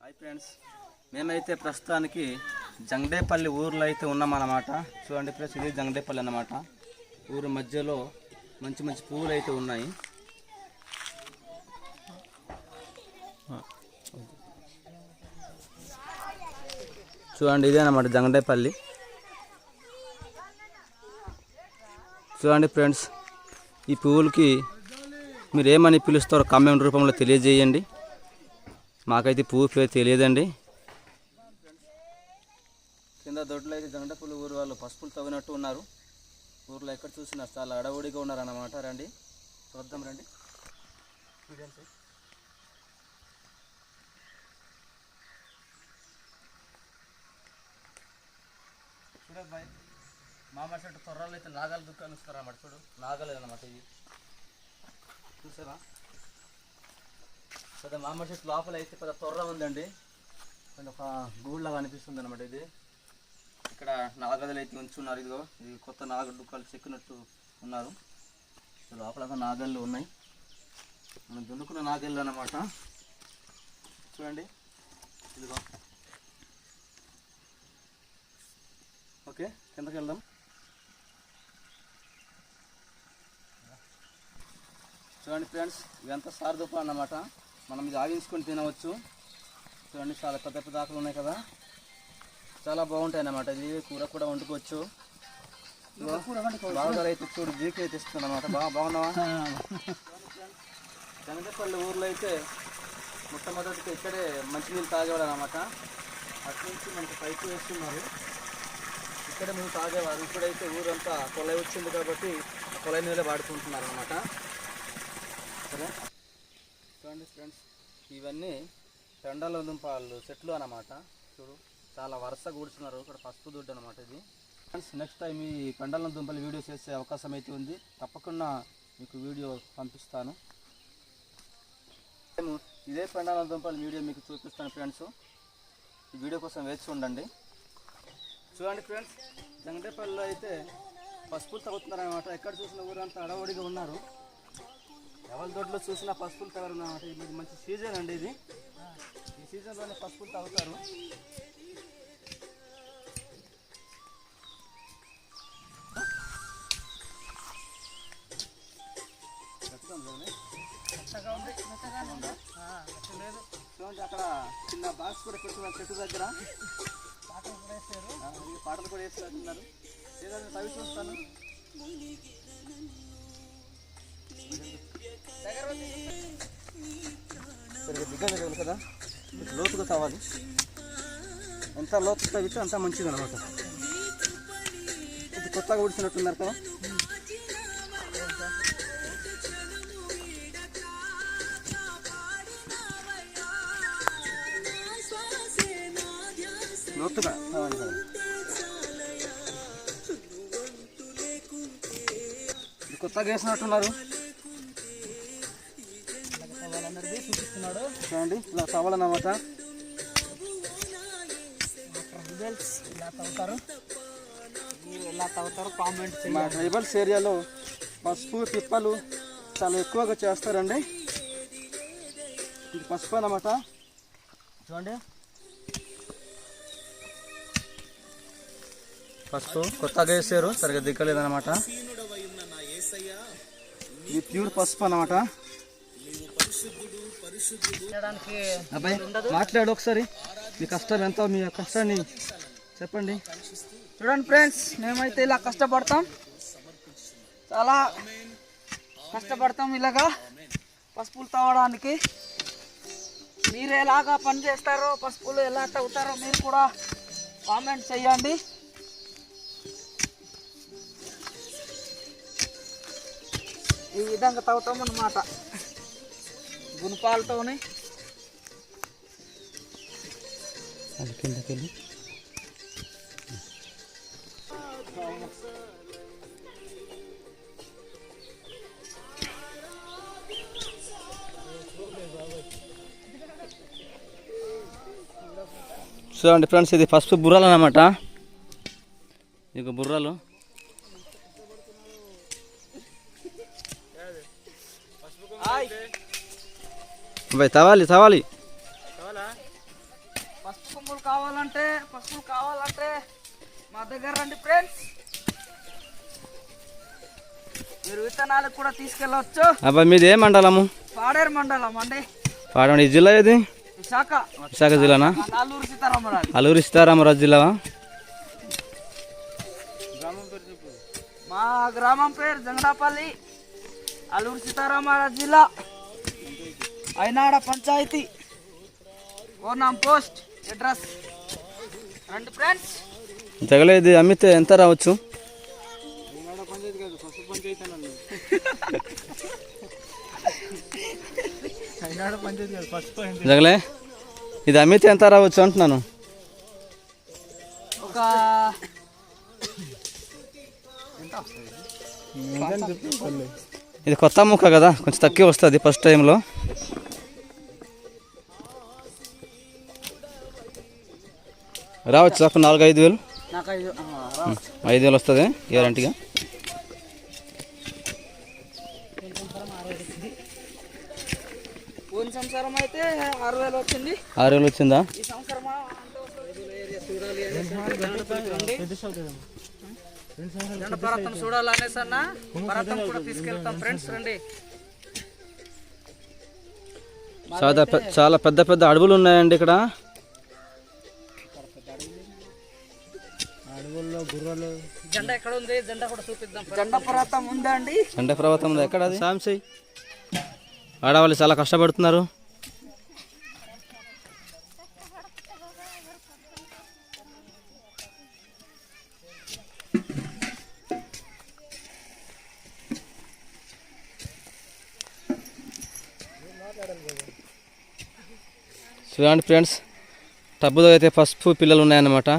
Hi friends మేమైతే ప్రస్తుతానికి జంగడేపల్లి ఊర్లో అయితే ఉన్నామన్నమాట. చూడండి ఫ్రెండ్స్ ఇది జంగడేపల్లి అన్నమాట. ఊరు మధ్యలో మంచి మంచి పువ్వులు అయితే ఉన్నాయి. చూడండి ఇదే అన్నమాట జంగడేపల్లి. చూడండి ఫ్రెండ్స్ ఈ పువ్వులకి మీరు ఏమని పిలుస్తారో కామెంట్ రూపంలో తెలియజేయండి. మాకైతే పువ్వు పేరు తెలియదండి. కింద దొడ్లో అయితే జంగడపల్లి ఊరు వాళ్ళు పసుపులు తవ్వినట్టు ఉన్నారు. ఊర్లో ఎక్కడ చూసినా చాలా అడవుడిగా ఉన్నారన్నమాట. రండి. చూద్దాం రండి. చూడండి. చూడకు బాయ్ మామిడి చెట్టు తొర్రాలు అయితే నాగాలు దుకాణం ఇస్తారన్నమాట. చూడు నాగలేదు అన్నమాట ఇది చూసారా పెద్ద మామిడి చెట్టు లోపల అయితే పెద్ద తొర్ర ఉందండి. కొంచెం ఒక గూళ్ళగా అనిపిస్తుంది అనమాట ఇది. ఇక్కడ నాగదలు అయితే ఉంచున్నారు ఇదిగో. ఇది కొత్త నాగ దుకాలు చెక్కినట్టు ఉన్నారు. లోపల నాగళ్ళు ఉన్నాయి. మనం దున్నుకున్న నాగళ్ళు అన్నమాట. చూడండి. ఇదిగో. ఓకే కిందకి వెళ్దాం. చూడండి ఫ్రెండ్స్ ఇదంతా సార్దుపా అన్నమాట. మనం ఇది ఆవించుకొని తినవచ్చు. చూడండి చాలా పెద్ద పెద్ద ఆకులు ఉన్నాయి కదా. చాలా బాగుంటాయి అన్నమాట ఇది కూర కూడా వండుకోవచ్చు. బాగా అయితే చూడు జీకి అయితే ఇస్తుంది అనమాట బాగా బాగున్నావా జనగపల్లి ఊర్లో అయితే మొట్టమొదటిగా ఇక్కడే మంచినీళ్ళు తాగేవాడు అనమాట అటు నుంచి మనకి పైకి వేస్తున్నారు. ఇక్కడ మేము తాగేవారు. ఇప్పుడైతే ఊరంతా కొలై వచ్చింది కాబట్టి కొలై నీళ్ళే వాడుకుంటున్నారు అనమాట సరే. చూడండి ఫ్రెండ్స్ ఇవన్నీ పెండల దుంపలు చెట్లు అన్నమాట. చూడు చాలా వరుస కూర్చున్నారు. ఇక్కడ పసుపు దుడ్డు అనమాట ఇది. ఫ్రెండ్స్ నెక్స్ట్ టైం ఈ పెండల దుంపలు వీడియో చేసే అవకాశం అయితే ఉంది. తప్పకుండా మీకు వీడియో పంపిస్తాను. మేము ఇదే పెండాల దుంపల వీడియో మీకు చూపిస్తాను ఫ్రెండ్స్ ఈ వీడియో కోసం వేచి ఉండండి. చూడండి ఫ్రెండ్స్ జంగడేపల్లిలో అయితే పసుపులు తగ్గుతున్నారనమాట ఎక్కడ చూసిన ఊరంతా అడవడిగా ఉన్నారు. ఎవరి దొడ్లో చూసినా పసుపులు తగరు అనమాట ఇది మంచి సీజన్ అండి ఇది. ఈ సీజన్లోనే పసుపులు తగ్గుతారు చూడండి అక్కడ చిన్న బాక్స్ కూడా పెట్టుకున్నారు చెట్టు దగ్గర. ఆ, ఈ పాటలు కూడా వేస్తున్నారు ఏదైనా తవి చూస్తాను. దిగ్గ దగ్గర కదా. లోతుగా కావాలి. ఎంత లోతు తగ్గితే అంత మంచిది అనమాట ఇది కొత్తగా ఉడిచినట్టున్నారు కదా. లోతుగా కావాలి కదా. ఇది కొత్తగా వేసినట్టున్నారు. చూడండి ఇలా కావాలన్నమాట రిజల్ట్స్ ఇలా తవ్వుతారు. మీరు ఎలా తవ్వుతారు కామెంట్ మా ట్రైబల్స్ ఏరియాలో పసుపు తిప్పలు చాలా ఎక్కువగా చేస్తారండి. ఇది పసుపు అన్నమాట. చూడండి. పసుపు కొత్తగా వేసారు సరిగ్గా దిక్కలేదన్నమాట. ఇది ప్యూర్ పసుపు అన్నమాట. అబ్బాయి మాట్లాడు ఒకసారి. మీ కష్టం ఎంతో మీ కష్టాన్ని చెప్పండి. చూడండి ఫ్రెండ్స్ మేమైతే ఇలా కష్టపడతాం. చాలా కష్టపడతాం ఇలాగా పసుపులు తవ్వడానికి. మీరు ఎలాగా పని చేస్తారో పసుపులు ఎలా తవ్వుతారో మీరు కూడా కామెంట్ చేయండి. ఈ విధంగా తవ్వుతాం అన్నమాట గుణపాలతోని. అది కిందకి వెళ్ళి. చూడండి ఫ్రెండ్స్ ఇది ఫస్ట్ బుర్రలు అన్నమాట. ఇక బుర్రలు. బాయ్ తవాలి తవాలి. కావాలంటే పసుపులు కావాలంటే మా దగ్గర రండి ఫ్రెండ్స్. మీరు విత్తనాలు కూడా తీసుకెళ్ళవచ్చు అబ్బా మీది ఏ మండలము? పాడేరు మండలం అండి. పాడండి ఈ జిల్లా ఏది? విశాఖ. విశాఖ జిల్లానా? మా నాల్లూరు సీతారామరాజు. అల్లూరి సీతారామరాజు జిల్లా మా గ్రామం పేరు జంగడాపల్లి అల్లూరు సీతారామరాజు జిల్లా. అయినాడ పంచాయతీ. ఓనాం పోస్ట్ అడ్రస్. రండి ఫ్రెండ్స్. జగలేదు అమ్మితే ఎంత రావచ్చు? జగలే ఇది అమ్మితే ఎంత రావచ్చు అంటున్నాను. ఒక ఇది కొత్త ముక్క కదా కొంచెం తక్కువ వస్తుంది ఫస్ట్ టైంలో. రావచ్చు ఒక నాలుగు ఐదు వేలు ఐదు వేలు వస్తుంది గ్యారంటీగా. ఆరు వేలు వచ్చింది. పర్వతం చూడాలనేసి అన్న. పర్వతం కూడా తీసుకెళ్తాం ఫ్రెండ్స్ రండి. చాలా పెద్ద పెద్ద అడవులు ఉన్నాయండి ఇక్కడ. జెండా ఎక్కడ ఉంది? జెండా కూడా చూపిద్దాం జెండా పర్వతం ఉందండి చండ పర్వతం ఉంది. ఎక్కడ అది? సాంసై ఆడవాళ్ళు చాలా కష్టపడుతున్నారు. చూడండి ఫ్రెండ్స్ టబ్బులో అయితే పసుపు పిల్లలు ఉన్నాయన్నమాట.